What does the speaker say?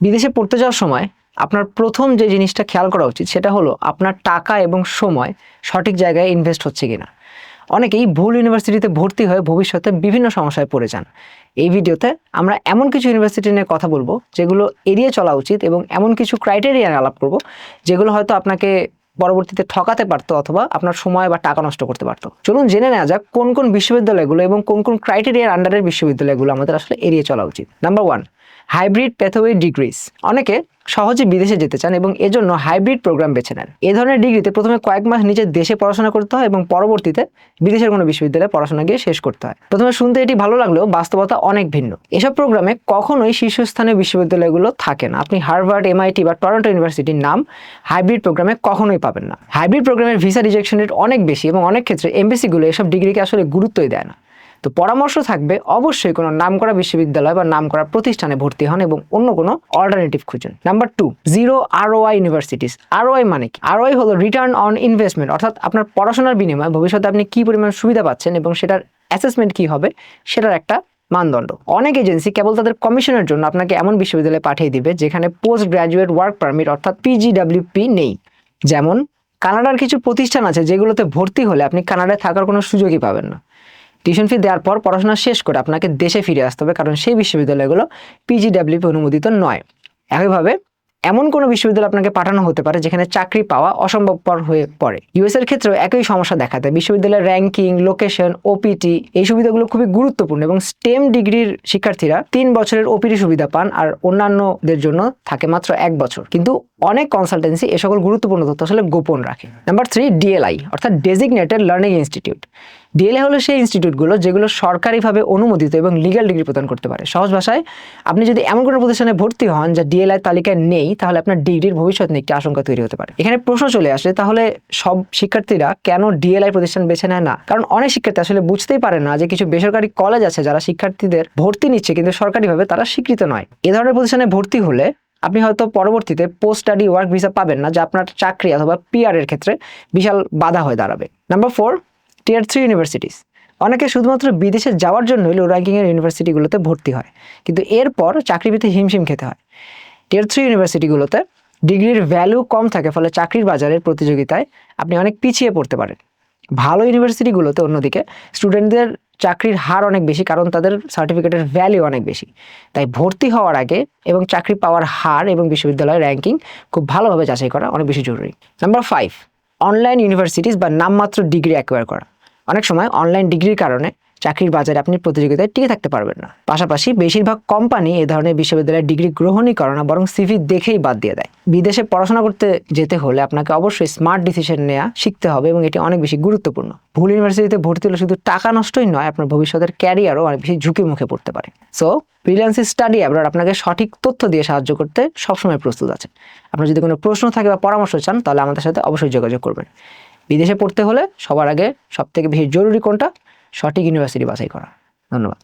বিদেশে পড়তে যাওয়ার সময় আপনার প্রথম যে জিনিসটা খেয়াল করা উচিত সেটা হলো আপনার টাকা এবং সময় সঠিক জায়গায় ইনভেস্ট হচ্ছে কিনা। অনেকেই ভুল ইউনিভার্সিটিতে ভর্তি হয়ে ভবিষ্যতে বিভিন্ন সমস্যায় পড়ে যান। এই ভিডিওতে আমরা এমন কিছু ইউনিভার্সিটি নিয়ে কথা বলব যেগুলো এড়িয়ে চলা উচিত এবং এমন কিছু ক্রাইটেরিয়া আলাপ করব যেগুলো হয়তো আপনাকে পরবর্তীতে ঠকাতে পারতো অথবা আপনার সময় বা টাকা নষ্ট করতে পারতো। চলুন জেনে নেওয়া যাক কোন কোন বিশ্ববিদ্যালয়গুলো এবং কোন কোন ক্রাইটেরিয়ার আন্ডারের বিশ্ববিদ্যালয়গুলো আমাদের আসলে এড়িয়ে চলা উচিত। Number one hybrid pathway degrees অনেকে সহজে বিদেশে যেতে চান এবং এজন্য হাইব্রিড প্রোগ্রাম বেছে নেন। এ ধরনের ডিগ্রিতে প্রথমে কয়েক মাস নিজের দেশে পড়াশোনা করতে হয় এবং পরবর্তীতে বিদেশের কোনো বিশ্ববিদ্যালয়ে পড়াশোনা গিয়ে শেষ করতে হয়। প্রথমে শুনতে এটি ভালো লাগলেও বাস্তবতা অনেক ভিন্ন। এসব প্রোগ্রামে কখনোই শীর্ষস্থানীয় বিশ্ববিদ্যালয়গুলো থাকে না। আপনি হার্ভার্ড, এমআইটি বা টরন্টো ইউনিভার্সিটির নাম হাইব্রিড প্রোগ্রামে কখনোই পাবেন না। হাইব্রিড প্রোগ্রামের ভিসা রিজেকশন রেট অনেক বেশি এবং অনেক ক্ষেত্রে এমবিসিগুলো এসব ডিগ্রিকে আসলে গুরুত্বই দেয় না। তো পরামর্শ থাকবে, অবশ্যই কোনো নামকরা বিশ্ববিদ্যালয় বা নামকরা প্রতিষ্ঠানে ভর্তি হন এবং অন্য কোনো অল্টারনেটিভ খুঁজুন। Number two zero ROI universities ROI মানে কি? আরওআই হলো রিটার্ন অন ইনভেস্টমেন্ট অর্থাৎ আপনার পড়াশোনার বিনিময়ে ভবিষ্যতে আপনি কি পরিমাণ সুবিধা পাচ্ছেন এবং সেটার অ্যাসেসমেন্ট কি হবে, সেটার একটা মানদণ্ড। অনেক এজেন্সি কেবল তাদের কমিশনের জন্য আপনাকে এমন বিশ্ববিদ্যালয়ে পাঠিয়ে দিবে যেখানে পোস্ট গ্র্যাজুয়েট ওয়ার্ক পারমিট অর্থাৎ পিজিডাব্লিউপি নেই। যেমন কানাডার কিছু প্রতিষ্ঠান আছে যেগুলোতে ভর্তি হলে আপনি কানাডায় থাকার কোনো সুযোগই পাবেন না। টিউশন ফি দেওয়ার পর পড়াশোনা শেষ করে আপনাকে দেশে ফিরে আসতে হবে, কারণ সেই বিশ্ববিদ্যালয়গুলো পিজিডাব্লিউপি অনুমোদিত নয়। একইভাবে এমন কোনো বিশ্ববিদ্যালয় আপনাকে পাঠানো হতে পারে যেখানে চাকরি পাওয়া অসম্ভবপর হয়ে পড়ে। ইউএস এর ক্ষেত্রেও একই সমস্যা দেখা দেয়। বিশ্ববিদ্যালয়ের র্যাঙ্কিং লোকেশন ওপিটি এই সুবিধাগুলো খুবই গুরুত্বপূর্ণ এবং স্টেম ডিগ্রির শিক্ষার্থীরা তিন বছরের ওপিটি সুবিধা পান আর অন্যান্যদের জন্য থাকে মাত্র এক বছর। কিন্তু অনেক কনসালটেন্সি এ সকল গুরুত্বপূর্ণ তথ্য আসলে গোপন রাখে। নাম্বার থ্রি ডিএলআই অর্থাৎ ডেজিগনেটেড লার্নিং ইনস্টিটিউট ডিএলআই হলো সেই ইনস্টিটিউটগুলো যেগুলো সরকারিভাবে অনুমোদিত এবং লিগ্যাল ডিগ্রি প্রদান করতে পারে। সহজ ভাষায়, আপনি যদি এমন কোনো প্রতিষ্ঠানে ভর্তি হন যা ডিএলআই তালিকায় নেই, তাহলে আপনার ডিগ্রির ভবিষ্যৎ নিয়ে একটি আশঙ্কা তৈরি হতে পারে। এখানে প্রশ্ন চলে আসে, তাহলে সব শিক্ষার্থীরা কেন ডিএলআই প্রতিষ্ঠান বেছে নেয় না? কারণ অনেক শিক্ষার্থী আসলে বুঝতেই পারে না যে কিছু বেসরকারি কলেজ আছে যারা শিক্ষার্থীদের ভর্তি নিচ্ছে কিন্তু সরকারিভাবে তারা স্বীকৃত নয়। এ ধরনের প্রতিষ্ঠানে ভর্তি হলে আপনি হয়তো পরবর্তীতে পোস্ট স্টাডি ওয়ার্ক ভিসা পাবেন না, যা আপনার চাকরি অথবা পিআর এর ক্ষেত্রে বিশাল বাধা হয়ে দাঁড়াবে। Number four tier three universities অনেকে শুধুমাত্র বিদেশে যাওয়ার জন্যই লো র্যাঙ্কিংয়ের ইউনিভার্সিটিগুলোতে ভর্তি হয়। কিন্তু এরপর চাকরি পেতে হিমশিম খেতে হয়। টিয়ার থ্রি ইউনিভার্সিটিগুলোতে ডিগ্রির ভ্যালু কম থাকে, ফলে চাকরির বাজারের প্রতিযোগিতায় আপনি অনেক পিছিয়ে পড়তে পারেন। ভালো ইউনিভার্সিটিগুলোতে অন্যদিকে স্টুডেন্টদের চাকরির হার অনেক বেশি, কারণ তাদের সার্টিফিকেটের ভ্যালু অনেক বেশি। তাই ভর্তি হওয়ার আগে এবং চাকরি পাওয়ার হার এবং বিশ্ববিদ্যালয়ের র্যাঙ্কিং খুব ভালোভাবে যাচাই করা অনেক বেশি জরুরি। নাম্বার ফাইভ অনলাইন ইউনিভার্সিটিস বা নামমাত্র ডিগ্রি অ্যাকোয়ার করা। অনেক সময় অনলাইন ডিগ্রির কারণে চাকরির বাজারে আপনি প্রতিযোগিতায় টিকে থাকতে পারবেন না। পাশাপাশি বেশিরভাগ কোম্পানি এ ধরনের বিশ্ববিদ্যালয়ের ডিগ্রি গ্রহণই করে না, বরং সিভি দেখেই বাদ দিয়ে দেয়। বিদেশে পড়াশোনা করতে যেতে হলে আপনাকে অবশ্যই স্মার্ট ডিসিশন নেওয়া শিখতে হবে এবং এটি অনেক বেশি গুরুত্বপূর্ণ। ভুল ইউনিভার্সিটিতে ভর্তি হলে শুধু টাকা নষ্টই নয়, আপনার ভবিষ্যতের ক্যারিয়ারও অনেক বেশি ঝুঁকির মুখে পড়তে পারে। সো ব্রিলিয়ান্সি স্টাডি অ্যাব্রড আপনাকে সঠিক তথ্য দিয়ে সাহায্য করতে সবসময় প্রস্তুত আছে আপনার যদি কোনো প্রশ্ন থাকে বা পরামর্শ চান, তাহলে আমাদের সাথে অবশ্যই যোগাযোগ করবেন। বিদেশে পড়তে হলে সবার আগে সব থেকে বেশি জরুরি কোনটা? সঠিক ইউনিভার্সিটি বাছাই করা। ধন্যবাদ।